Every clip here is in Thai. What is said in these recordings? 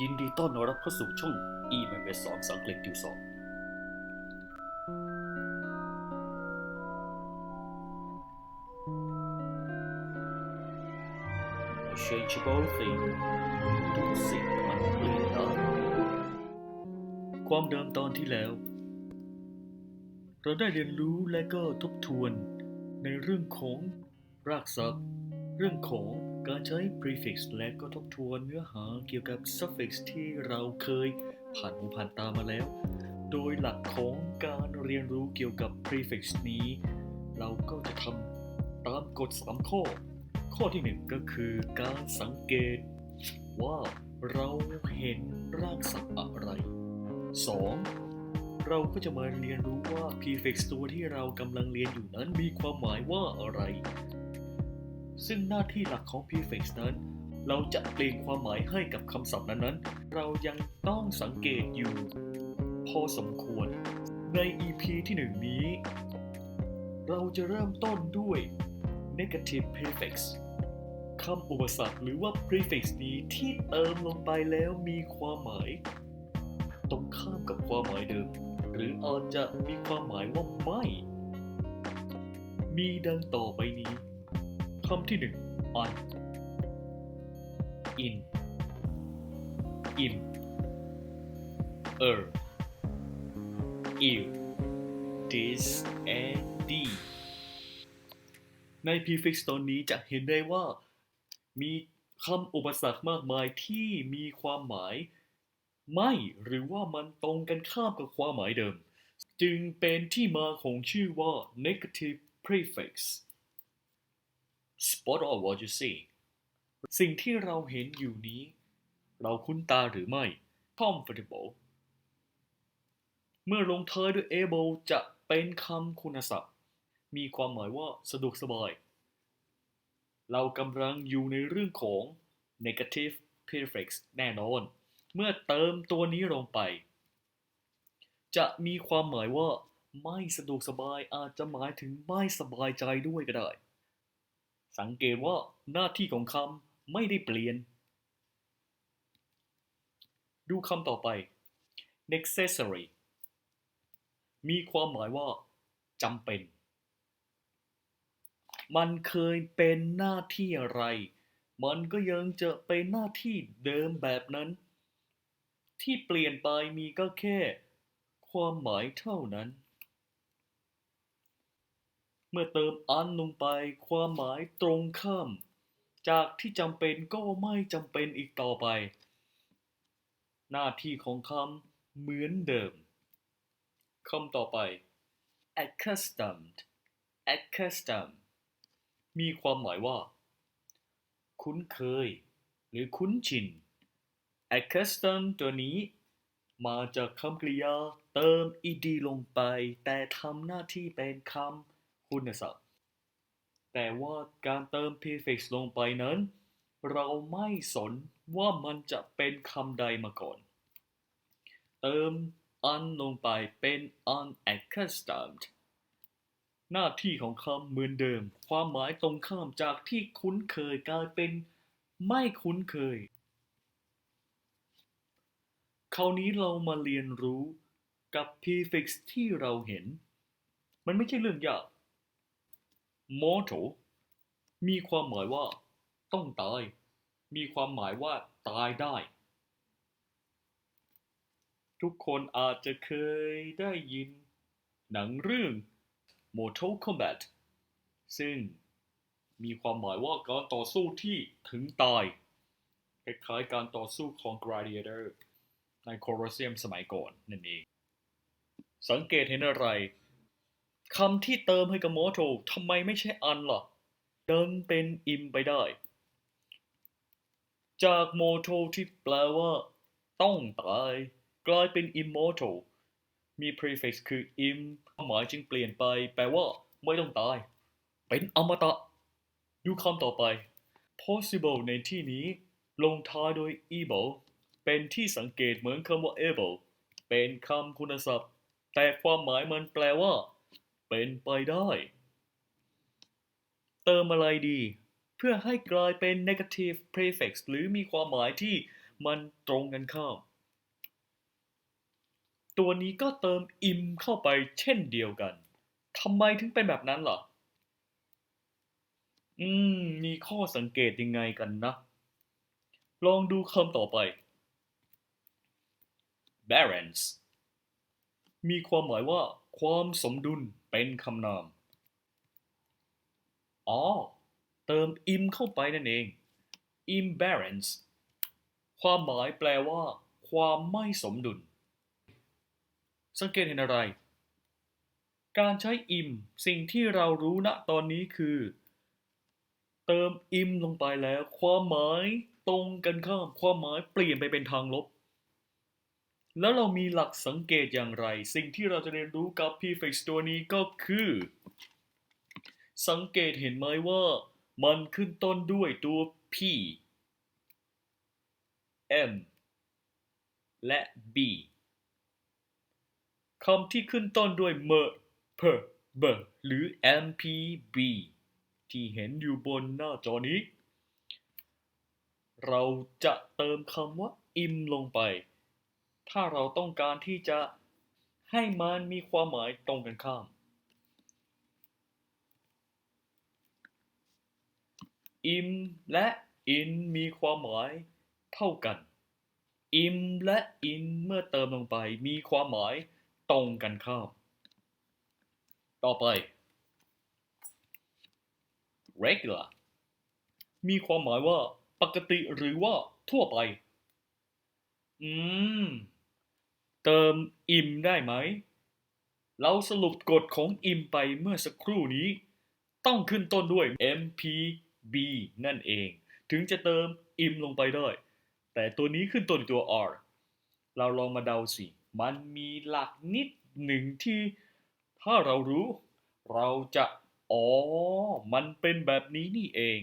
ยินดีต้อนรับเข้าสู่ช่อง e m m s สอนสังเกตติวสอง A changeable thing ทุกสิ่งมันเปลี่ยนได้ความเดิมตอนที่แล้ว เราได้เรียนรู้และก็ทบทวนในเรื่องของรากศัพท์ เรื่องของ การใช้ prefix และก็ทบทวนเนื้อหาเกี่ยวกับ suffix ที่เราเคยผ่านหูผ่านตามาแล้ว โดยหลักของการเรียนรู้เกี่ยวกับ prefix นี้ เราก็จะทำตามกฎ 3 ข้อ ข้อที่ 1 ก็คือการสังเกตว่าเราเห็นรากศัพท์อะไร 2. เราก็จะมาเรียนรู้ว่า prefix ตัวที่เรากำลังเรียนอยู่นั้นมีความหมายว่าอะไร ซึ่งหน้าที่หลักของ prefix นั้น เราจะเปลี่ยนความหมายให้กับคำศัพท์นั้นๆ เรายังต้องสังเกตอยู่ พอสมควร ใน EP ที่1นี้ เราจะเริ่มต้นด้วย negative prefix คำอุปสรรคหรือว่า prefix นี้ที่เติมลงไปแล้วมีความหมาย ตรงข้ามกับความหมายเดิม หรืออาจจะมีความหมายว่าไม่ มีดังต่อไปนี้ำที่หนึ่ง un in im er il this and the ใน prefix ตอนนี้จะเห็นได้ว่ามีคำอุปสรรคมากมายที่มีความหมาย ไม่หรือว่ามันตรงกันข้ามกับความหมายเดิม จึงเป็นที่มาของชื่อว่า negative prefix spot on what you see สิ่งที่เราเห็นอยู่นี้ เราคุ้นตาหรือไม่ comfortable เมื่อลงท้ายด้วย able จะเป็นคำคุณศัพท์ มีความหมายว่าสะดวกสบาย เรากำลังอยู่ในเรื่องของ negative prefix แน่นอน เมื่อเติมตัวนี้ลงไป จะมีความหมายว่าไม่สะดวกสบายอาจจะหมายถึงไม่สบายใจด้วยก็ได้ สังเกตว่าหน้าที่ของคำไม่ได้เปลี่ยน ดูคำต่อไป necessary มีความหมายว่าจำเป็น มันเคยเป็นหน้าที่อะไร มันก็ยังจะเป็นหน้าที่เดิมแบบนั้น ที่เปลี่ยนไปมีก็แค่ ความหมายเท่านั้น เมื่อเติมอันลงไปความหมายตรงข้าม จากที่จำเป็นก็ไม่จำเป็นอีกต่อไป หน้าที่ของคำเหมือนเดิมคำต่อไป accustomed accustomed มีความหมายว่า คุ้นเคย หรือคุ้นชิน accustomed ตัวนี้ มาจากคำกริยาเติม ed ลงไป แต่ทำหน้าที่เป็นคำ คุณศัพท์ แต่ว่าการเติม prefix ลงไปนั้น เราไม่สนว่ามันจะเป็นคำใดมาก่อน เติม un ลงไปเป็น unaccustomed หน้าที่ของคำเหมือนเดิม ความหมายตรงข้ามจากที่คุ้นเคยกลายเป็นไม่คุ้นเคย คราวนี้เรามาเรียนรู้กับ prefix ที่เราเห็น มันไม่ใช่เรื่องยาก mortal มีความหมายว่า ต้องตาย มีความหมายว่าตายได้ ทุกคนอาจจะเคยได้ยิน หนังเรื่อง Mortal Kombat ซึ่งมีความหมายว่าการต่อสู้ที่ถึงตาย คล้ายๆการต่อสู้ของ Gladiator ในโคลอสเซียมสมัยก่อนนั่นเอง สังเกตเห็นอะไร คำที่เติมให้กับ Mortal ทำไมไม่ใช่อันล่ะ เดินเป็นอิมไปได้ จาก Mortal ที่แปลว่า ต้องตาย กลายเป็น immortal มี prefix คือ im ความหมายจึงเปลี่ยนไป แปลว่า ไม่ต้องตาย เป็นอมตะ ดูคำต่อไป possible ในที่นี้ ลงท้ายโดย able เป็นที่สังเกตเหมือนคำว่า able เป็นคำคุณศัพท์ แต่ความหมายมันแปลว่า เป็นไปได้ เติมอะไรดี เพื่อให้กลายเป็น negative prefix หรือมีความหมายที่มันตรงกันข้ามตัวนี้ก็เติม im เข้าไปเช่นเดียวกันทำไมถึงเป็นแบบนั้นล่ะ อืม มีข้อสังเกตยังไงกันนะ ลองดูคำต่อไป balance มีความหมายว่า ความสมดุลเป็นคำนาม อ๋อ เติม im เข้าไปนั่นเอง imbalance ความหมายแปลว่า ความไม่สมดุล สังเกตเห็นอะไร การใช้ im สิ่งที่เรารู้ณตอนนี้คือ เติม im ลงไปแล้ว ความหมายตรงกันข้าม ความหมายเปลี่ยนไปเป็นทางลบ แล้วเรามีหลักสังเกตอย่างไร สิ่งที่เราจะเรียนรู้กับ prefix ตัวนี้ก็คือ สังเกตเห็นไหมว่ามันขึ้นต้นด้วยตัว p m และ b คำที่ขึ้นต้นด้วย m p b หรือ mpb ที่เห็นอยู่บนหน้าจอนี้ เราจะเติมคำว่า im ลงไป ถ้าเราต้องการที่จะให้มันมีความหมายตรงกันข้าม im และ in มีความหมายเท่ากัน im และ in เมื่อเติมลงไปมีความหมายตรงกันข้าม ต่อไป regular มีความหมายว่าปกติหรือว่าทั่วไป อืม เติม im ได้ไหม เราสรุปกฎของ im ไปเมื่อสักครู่นี้ ต้องขึ้นต้นด้วย mpb นั่นเอง ถึงจะเติม im ลงไปได้ แต่ตัวนี้ขึ้นต้นด้วยตัว r เราลองมาเดาสิ มันมีหลักนิดหนึ่งที่ ถ้าเรารู้ เราจะ อ๋อ มันเป็นแบบนี้นี่เอง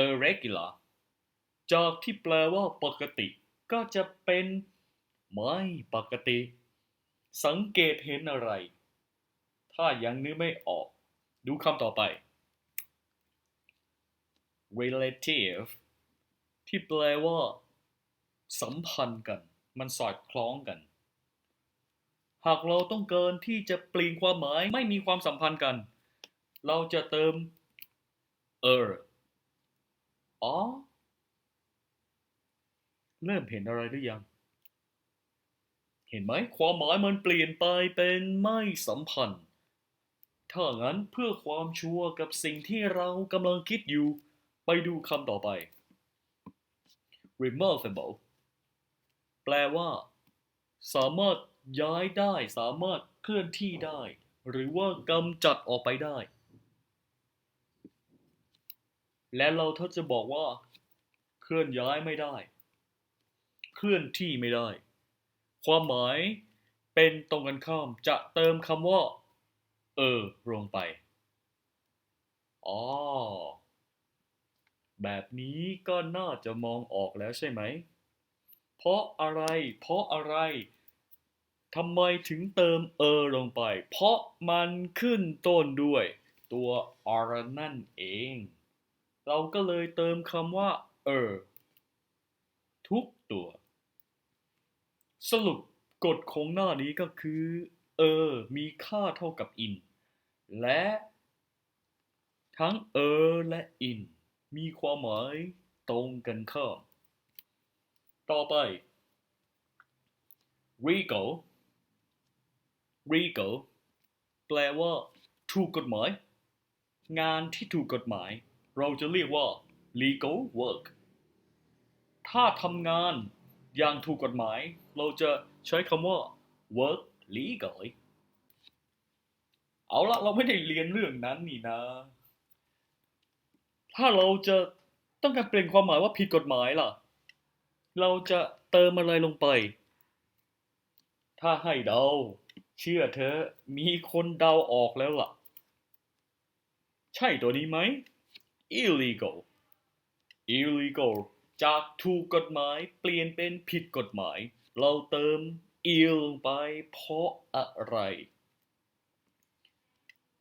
irregular จากที่แปลว่าปกติ ก็จะเป็น ไม่ปกติ สังเกตเห็นอะไร ถ้ายังนึกไม่ออก ดูคำต่อไป relative ที่แปลว่า สัมพันธ์กัน มันสอดคล้องกัน หากเราต้องเการที่จะเปลี่ยนความหมายไม่มีความสัมพันธ์กัน เราจะเติม er อ๋อ เริ่มเห็นอะไรหรือยัง เห็นไหมความหมายมันเปลี่ยนไปเป็นไม่สัมพันธ์ ถ้างั้นเพื่อความชัวร์กับสิ่งที่เรากำลังคิดอยู่ ไปดูคำต่อไป removable แปลว่า สามารถย้ายได้ สามารถเคลื่อนที่ได้ หรือว่ากำจัดออกไปได้ และเราถ้าจะบอกว่า เคลื่อนย้ายไม่ได้ เคลื่อนที่ไม่ได้ ความหมายเป็นตรงกันข้ามจะเติมคำว่า เออลงไป อ๋อ แบบนี้ก็น่าจะมองออกแล้วใช่ไหม เพราะอะไร เพราะอะไรทำไมถึงเติมเออลงไป เพราะมันขึ้นต้นด้วย ตัว r นั่นเอง เราก็เลยเติมคำว่า เออ ทุกตัว สรุปกฎของหน้านี้ก็คือเออมีค่าเท่ากับ in และทั้งเออและ in มีความหมายตรงกันข้ามต่อไป legal legal แปลว่า ถูกกฎหมาย งานที่ถูกกฎหมาย เราจะเรียกว่า legal work ถ้าทำงาน อย่างถูกกฎหมาย เราจะใช้คำว่า work legally เอาละเราไม่ได้เรียนเรื่องนั้นนี่นะ ถ้าเราจะต้องการเปลี่ยนความหมายว่าผิดกฎหมายล่ะ เราจะเติมอะไรลงไป ถ้าให้เดา เชื่อเธอมีคนเดาออกแล้วล่ะ ใช่ตัวนี้ไหม illegal illegal จากถูกกฎหมายเปลี่ยนเป็นผิดกฎหมาย เราเติม ill ลไปเพราะอะไร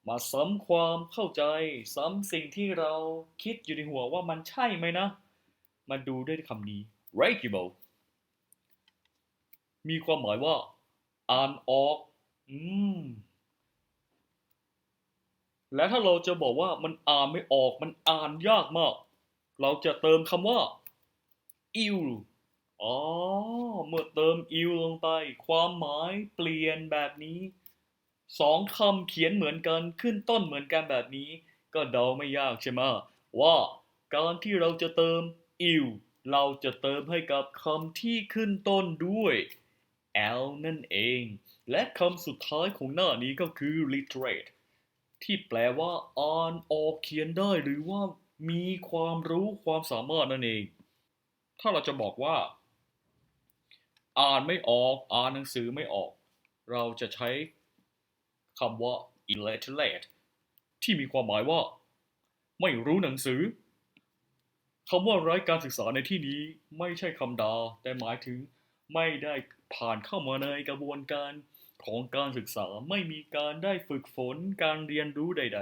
มาซ้ำความเข้าใจ ซ้ำสิ่งที่เราคิดอยู่ในหัวว่ามันใช่ไหมนะ มาดูด้วยคำนี้ readable มีความหมายว่า อ่านออก อืม และถ้าเราจะบอกว่ามันอ่านไม่ออก มันอ่านยากมาก เราจะเติมคำว่า ill อ๋อ เมื่อเติม ill ลงไป ความหมายเปลี่ยนแบบนี้ สองคำเขียนเหมือนกันขึ้นต้นเหมือนกันแบบนี้ ก็เดาไม่ยากใช่ไหมว่าการที่เราจะเติม ill เราจะเติมให้กับคำที่ขึ้นต้นด้วย l นั่นเอง และคำสุดท้ายของหน้านี้ก็คือ literate ที่แปลว่าอ่านออกเขียนได้หรือว่ามีความรู้ความสามารถนั่นเอง ถ้าเราจะบอกว่า อ่านไม่ออกอ่านหนังสือไม่ออก เราจะใช้คำว่า illiterate ที่มีความหมายว่า ไม่รู้หนังสือคำว่าไร้การศึกษาในที่นี้ไม่ใช่คำดาแต่หมายถึงไม่ได้ผ่านเข้ามาในกระบวนการของการศึกษาไม่มีการได้ฝึกฝนการเรียนรู้ใด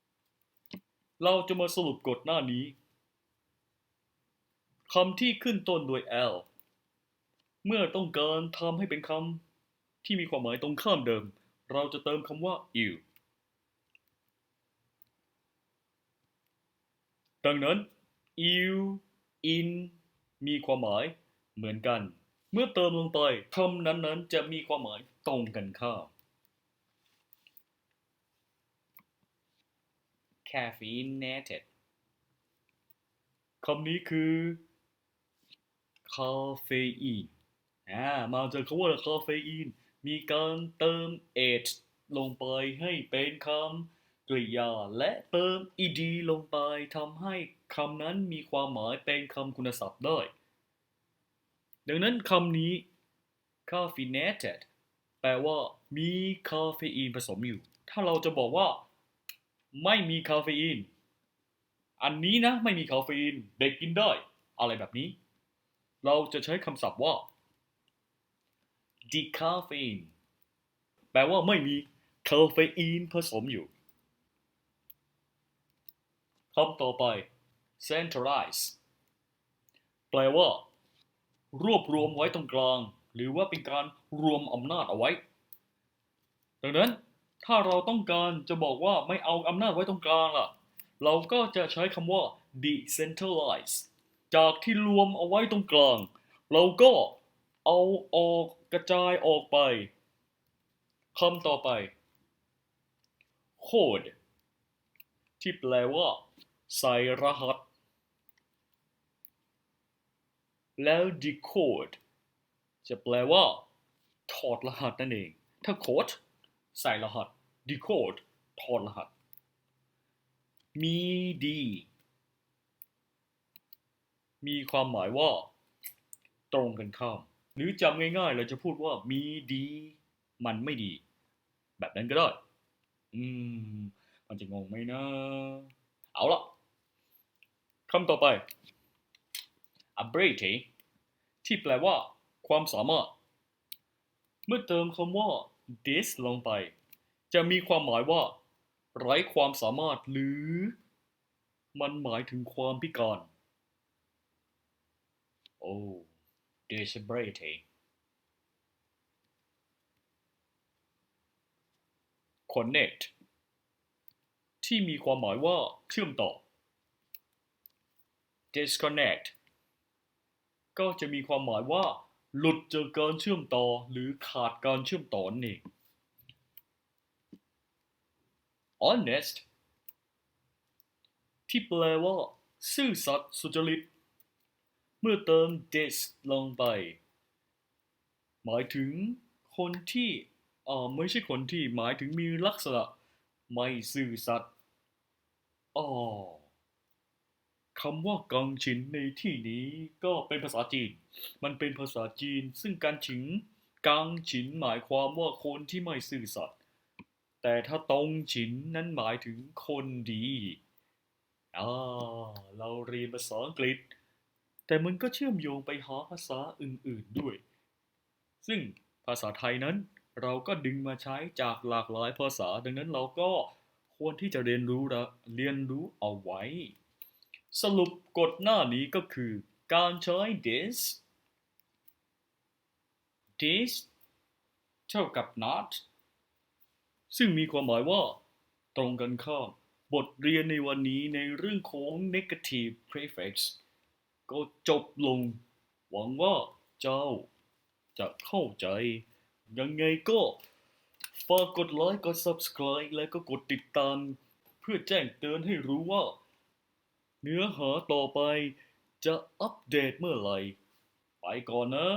ๆ เราจะมาสรุปกฎหน้านี้ คำที่ขึ้นต้นด้วย l เมื่อต้องการทำให้เป็นคำที่มีความหมายตรงข้ามเดิม เราจะเติมคำว่า ill ดังนั้น ill in มีความหมายเหมือนกัน เมื่อเติมลงไปคำนั้นๆ จะมีความหมายตรงกันข้าม caffeinated คำนี้คือ คาเฟอีนอ่ามาจากคำว่าคาเฟอีน มีการเติม h ลงไปให้เป็นคำกริยา และเติม ed ลงไปทำให้คำนั้นมีความหมายเป็นคำคุณศัพท์ได้ ดังนั้นคำนี้ caffeinated แปลว่ามีคาเฟอีนผสมอยู่ ถ้าเราจะบอกว่า ไม่มีคาเฟอีน อันนี้นะไม่มีคาเฟอีน เด็กกินได้ อะไรแบบนี้ เราจะใช้คำศัพท์ว่า decaffeine แปลว่าไม่มีคาเฟอีนผสมอยู่คำต่อไป centralize แปลว่า รวบรวมไว้ตรงกลาง หรือว่าเป็นการรวมอำนาจเอาไว้ ดังนั้นถ้าเราต้องการจะบอกว่าไม่เอาอำนาจไว้ตรงกลางล่ะ เราก็จะใช้คำว่า decentralize จากที่รวมเอาไว้ตรงกลาง เราก็เอาออกกระจายออกไปคำต่อไป code ที่แปลว่า ใส่รหัส แล้ว decode จะแปลว่า ถอดรหัสนั่นเอง ถ้า code ใส่รหัส decode ถอดรหัส มีดี มีความหมายว่า ตรงกันข้าม หรือจำง่ายๆ เราจะพูดว่ามีดี มันไม่ดี แบบนั้นก็ได้ อืม มันจะงงไหมนะ เอาละคำต่อไป ability ที่แปลว่า ความสามารถ เมื่อเติมคำว่า this ลงไป จะมีความหมายว่า ไร้ความสามารถหรือ มันหมายถึงความพิการ โอ้ disability connect ที่มีความหมายว่าเชื่อมต่อ disconnect ก็จะมีความหมายว่า หลุดจากการเชื่อมต่อหรือขาดการเชื่อมต่อนั่ง honest ที่แปลว่า ซื่อสัตย์สุจริต เมื่อเติม this ลงไป หมายถึงคนที่อ่าไม่ใช่คนที่หมายถึงมีลักษณะ ไม่ซื่อสัตย์อ๋อคำว่ากังฉินในที่นี้ก็เป็นภาษาจีน มันเป็นภาษาจีน ซึ่งการฉิงกังฉินหมายความว่าคนที่ไม่ซื่อสัตย์ แต่ถ้าตรงฉินนั้นหมายถึงคนดี อ่า เราเรียนภาษาอังกฤษ แต่มันก็เชื่อมโยงไปหาภาษาอื่นๆด้วย ซึ่งภาษาไทยนั้นเราก็ดึงมาใช้จากหลากหลายภาษา ดังนั้นเราก็ควรที่จะเรียนรู้เรียนรู้เอาไว้ สรุปกฎหน้านี้ก็คือการใช้ this this เท่ากับ not ซึ่งมีความหมายว่า ตรงกันข้าม บทเรียนในวันนี้ในเรื่องของ negative prefix ก็จบลง หวังว่าเจ้าจะเข้าใจ ยังไงก็ฝากกดไลค์ กด subscribe และก็กดติดตาม เพื่อแจ้งเตือนให้รู้ว่า เนื้อหาต่อไปจะอัปเดตเมื่อไหร่ ไปก่อนนะ